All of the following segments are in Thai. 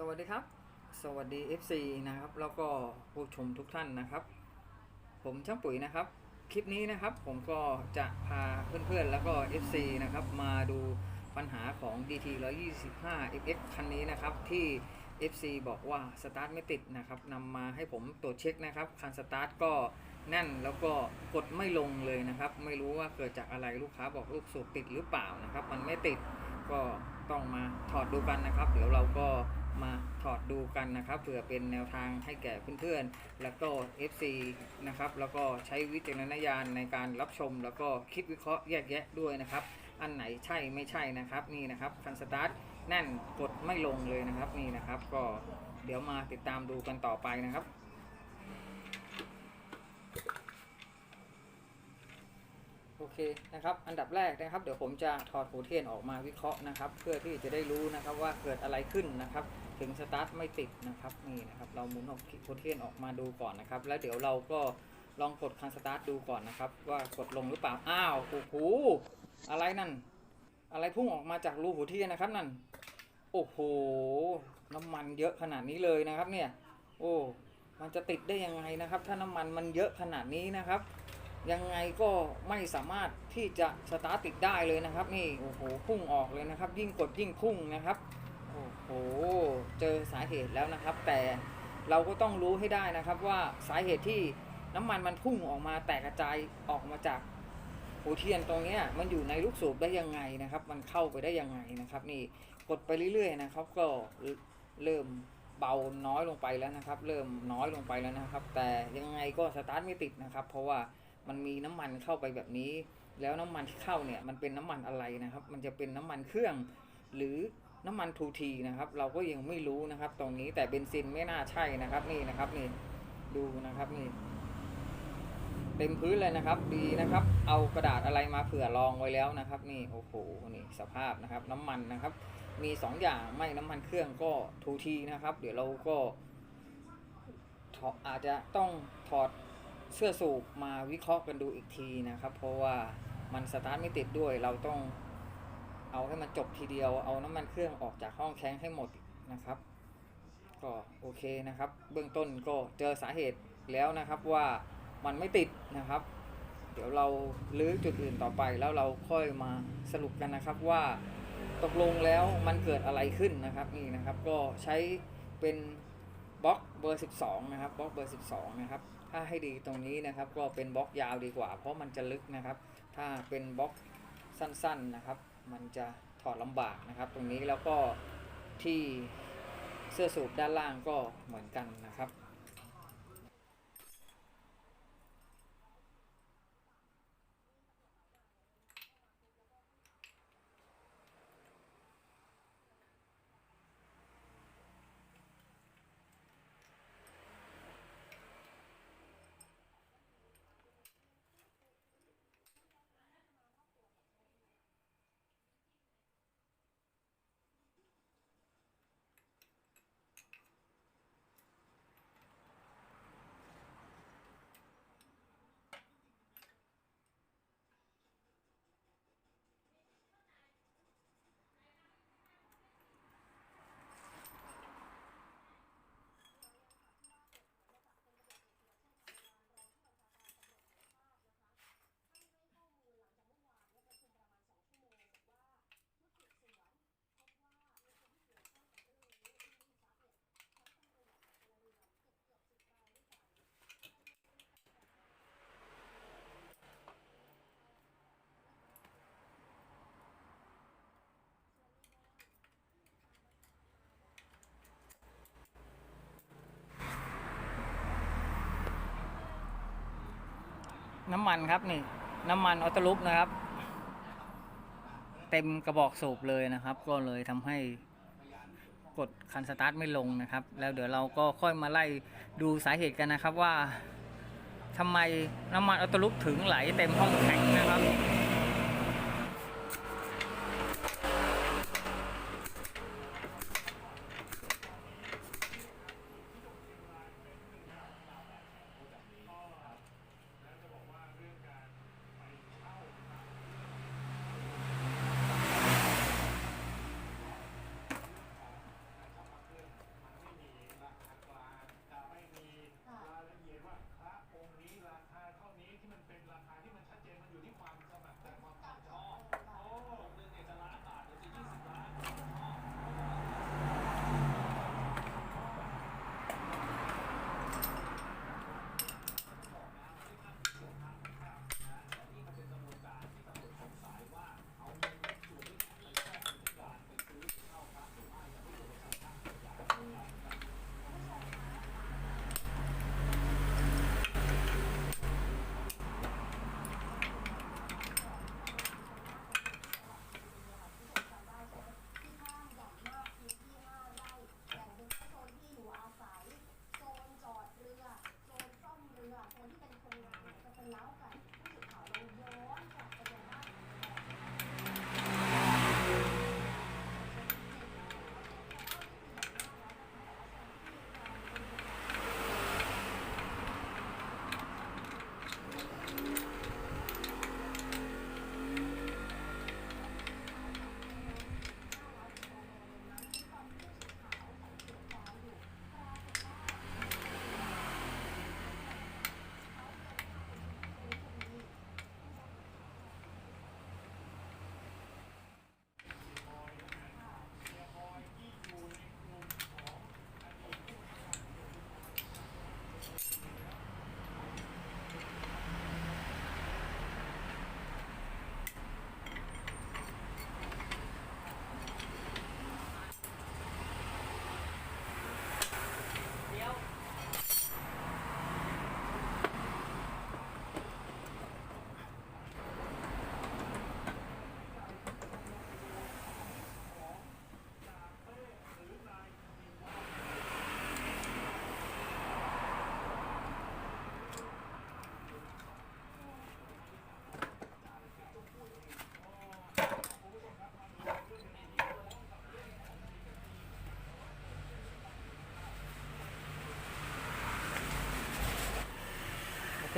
สวัสดีครับ สวัสดี FC นะครับ แล้วก็ผู้ชมทุกท่านนะครับ ผมช่างปุ๋ยนะครับ คลิปนี้นะครับผมก็จะพาเพื่อนๆ แล้วก็ FC นะครับ มาดูปัญหาของ DT 125 FX คันนี้นะครับ ที่ FC บอกว่าสตาร์ทไม่ติดนะครับนำมาให้ผมตรวจเช็คนะครับ คันสตาร์ทก็แน่นแล้วก็กดไม่ลงเลยนะครับ ไม่รู้ว่าเกิดจากอะไรลูกค้าบอกลูกสูบติดหรือเปล่านะครับ มันไม่ติดก็ต้องมาถอดดูกันนะครับ เดี๋ยวเราก็ มาถอดดูกันนะครับเผื่อเป็นแนวทางให้แก่เพื่อนๆ แล้วก็ FC นะครับแล้วก็ใช้วิจารณญาณในการรับชม แล้วก็คิดวิเคราะห์แยกแยะด้วยนะครับ อันไหนใช่ไม่ใช่นะครับนี่นะครับคันสตาร์ทแน่นกดไม่ลงเลยนะครับนี่นะครับ ก็เดี๋ยวมาติดตามดูกันต่อไปนะครับ โอเคนะครับ อันดับแรกนะครับ เดี๋ยวผมจะถอดหัวเทียนออกมาวิเคราะห์นะครับ เพื่อที่จะได้รู้นะครับว่าเกิดอะไรขึ้นนะครับ ถึงสตาร์ทไม่ติดนะครับนี่นะครับ เราหมุนหัวเทียนออกมาดูก่อนนะครับ แล้วเดี๋ยวเราก็ลองกดคันสตาร์ทดูก่อนนะครับ ว่ากดลงหรือเปล่าอ้าวโอ้โหอะไรนั่น อะไรพุ่งออกมาจากรูหัวเทียนนะครับนั่นโอ้โหน้ำมันเยอะขนาดนี้เลยนะครับเนี่ย โอ้มันจะติดได้ยังไงนะครับ ถ้าน้ำมันมันเยอะขนาดนี้นะครับ ยังไงก็ไม่สามารถที่จะสตาร์ติดได้เลยนะครับ นี่โอ้โหพุ่งออกเลยนะครับ ยิ่งกดยิ่งพุ่งนะครับโอ้โหเจอสาเหตุแล้วนะครับ แต่เราก็ต้องรู้ให้ได้นะครับว่าสาเหตุที่น้ำมันมันพุ่งออกมาแตกกระจายออกมาจากหัวเทียนตรงนี้มันอยู่ในลูกสูบได้ยังไงนะครับ มันเข้าไปได้ยังไงนะครับ นี่กดไปเรื่อยๆนะครับ ก็เริ่มเบาน้อยลงไปแล้วนะครับ เริ่มน้อยลงไปแล้วนะครับ แต่ยังไงก็สตาร์ทไม่ติดนะครับ เพราะว่า มันมีน้ำมันเข้าไปแบบนี้ แล้วน้ำมันที่เข้าเนี่ยมันเป็นน้ำมันอะไรนะครับ มันจะเป็นน้ำมันเครื่อง หรือน้ำมันทูทีนะครับ เราก็ยังไม่รู้นะครับ ตรงนี้แต่เบนซินไม่น่าใช่นะครับนี่นะครับนี่ดูนะครับนี่เต็มพื้นเลยนะครับ ดีนะครับ เอากระดาษอะไรมาเผื่อรองไว้แล้วนะครับ นี่โอ้โหนี่สภาพนะครับ น้ำมันนะครับ มีสองอย่างไม่น้ำมันเครื่องก็ทูทีนะครับ เดี๋ยวเราก็อาจจะต้องถอด เสื้อสูบมาวิเคราะห์กันดูอีกทีนะครับ เพราะว่ามันสตาร์ทไม่ติดด้วย เราต้องเอาให้มันจบทีเดียว เอาน้ำมันเครื่องออกจากห้องแข้งให้หมดนะครับ ก็โอเคนะครับ เบื้องต้นก็เจอสาเหตุแล้วนะครับว่ามันไม่ติดนะครับ เดี๋ยวเราลื้อจุดอื่นต่อไปแล้วเราค่อยมาสรุปกันนะครับว่าตกลงแล้วมันเกิดอะไรขึ้นนะครับนี่นะครับก็ใช้เป็นบล็อกเบอร์ 12 นะครับบล็อกเบอร์ 12 นะครับ ถ้าให้ดีตรงนี้นะครับ ก็เป็นบล็อกยาวดีกว่า เพราะมันจะลึกนะครับ ถ้าเป็นบล็อกสั้นๆนะครับ มันจะถอดลำบากนะครับ ตรงนี้แล้วก็ที่เสื้อสูบด้านล่างก็เหมือนกันนะครับ น้ำมันครับนี่ น้ำมันออโตลุปนะครับ เต็มกระบอกสูบเลยนะครับ ก็เลยทำให้กดคันสตาร์ทไม่ลงนะครับ แล้วเดี๋ยวเราก็ค่อยมาไล่ดูสาเหตุกันนะครับว่าทำไมน้ำมันออโตลุปถึงไหลเต็มห้องแข็งนะครับ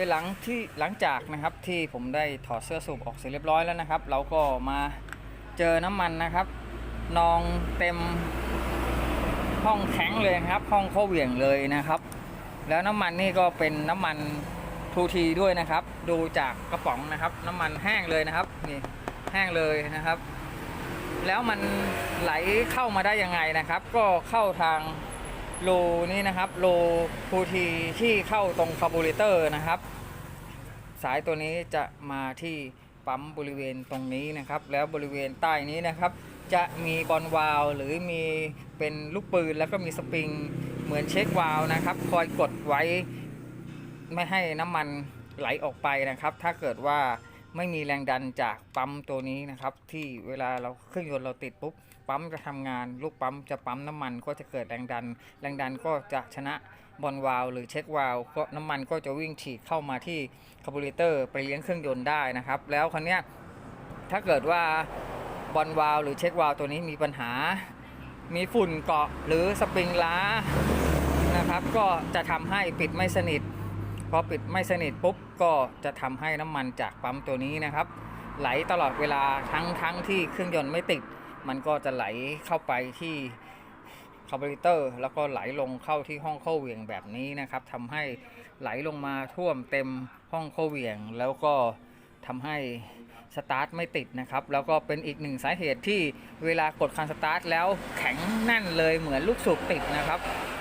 คือหลังที่หลังจากนะครับที่ผมได้ถอดเสื้อสูบออกเสร็จเรียบร้อยแล้วนะครับ เราก็มาเจอน้ำมันนะครับ นองเต็มห้องแข็งเลยครับ ห้องเข้าเหวี่ยงเลยนะครับ แล้วน้ำมันนี่ก็เป็นน้ำมันทูทีด้วยนะครับ ดูจากกระป๋องนะครับ น้ำมันแห้งเลยนะครับนี่แห้งเลยนะครับ แล้วมันไหลเข้ามาได้ยังไงนะครับ ก็เข้าทาง รูนี้นะครับรูทูทีที่เข้าตรงคาร์บูเรเตอร์นะครับ สายตัวนี้จะมาที่ปั๊มบริเวณตรงนี้นะครับ แล้วบริเวณใต้นี้นะครับ จะมีบอลวาลหรือมีเป็นลูกปืนแล้วก็มีสปริงเหมือนเช็ควาลนะครับ คอยกดไว้ไม่ให้น้ำมันไหลออกไปนะครับ ถ้าเกิดว่าไม่มีแรงดันจากปั๊มตัวนี้นะครับ ที่เวลาเราเครื่องยนต์เราติดปุ๊บ ปั๊มจะทำงาน ลูกปั๊มจะปั๊มน้ำมันก็จะเกิดแรงดัน แรงดันก็จะชนะบอลวาล์หรือเช็ควาล์ก็น้ำมันก็จะวิ่งฉีดเข้ามาที่คาร์บูเรเตอร์ไปเลี้ยงเครื่องยนต์ได้นะครับ แล้วครั้นี้ยถ้าเกิดว่าบอลวาล์หรือเช็ควาล์ตัวนี้มีปัญหา มีฝุ่นเกาะหรือสปริงล้านะครับก็จะทำให้ปิดไม่สนิทพอปิดไม่สนิทปุ๊บก็จะทำให้น้ำมันจากปั๊มตัวนี้นะครับ ไหลตลอดเวลาทั้งทั้งที่เครื่องยนต์ไม่ติด มันก็จะไหลเข้าไปที่คาร์บูเรเตอร์แล้วก็ไหลลงเข้าที่ห้องเข้าเหวี่ยงแบบนี้นะครับทำให้ไหลลงมาท่วมเต็มห้องเข้าเหวี่ยง แล้วก็ทำให้สตาร์ทไม่ติดนะครับ แล้วก็เป็นอีกหนึ่งสาเหตุที่เวลากดคันสตาร์ทแล้วแข็งแน่นเลยเหมือนลูกสูบติดนะครับ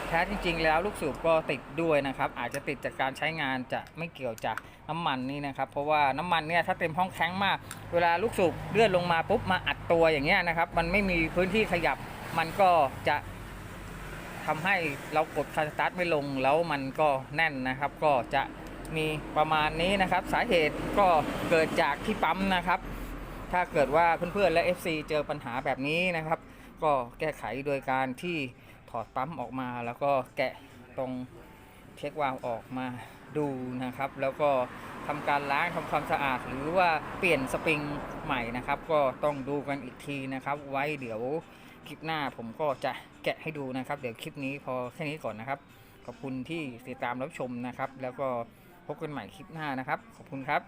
แท้จริง ๆ แล้วลูกสูบก็ติดด้วยนะครับ อาจจะติดจากการใช้งานจะไม่เกี่ยวจากน้ำมันนี่นะครับ เพราะว่าน้ำมันเนี่ยถ้าเต็มห้องแข็งมาก เวลาลูกสูบเลื่อนลงมาปุ๊บมาอัดตัวอย่างเงี้ยนะครับ มันไม่มีพื้นที่ขยับมันก็จะทำให้เรากดคันสตาร์ทไม่ลงแล้วมันก็แน่นนะครับ ก็จะมีประมาณนี้นะครับ สาเหตุก็เกิดจากที่ปั๊มนะครับ ถ้าเกิดว่าเพื่อนๆและ FC เจอปัญหาแบบนี้นะครับ ก็แก้ไขโดยการที่ ถอดปั๊มออกมา แล้วก็แกะตรงเช็ควาล์วออกมาดูนะครับ แล้วก็ทำการล้างทำความสะอาด หรือว่าเปลี่ยนสปริงใหม่นะครับ ก็ต้องดูกันอีกทีนะครับ ไว้เดี๋ยวคลิปหน้าผมก็จะแกะให้ดูนะครับ เดี๋ยวคลิปนี้พอแค่นี้ก่อนนะครับขอบคุณที่ติดตามรับชมนะครับ แล้วก็พบกันใหม่คลิปหน้านะครับ ขอบคุณครับ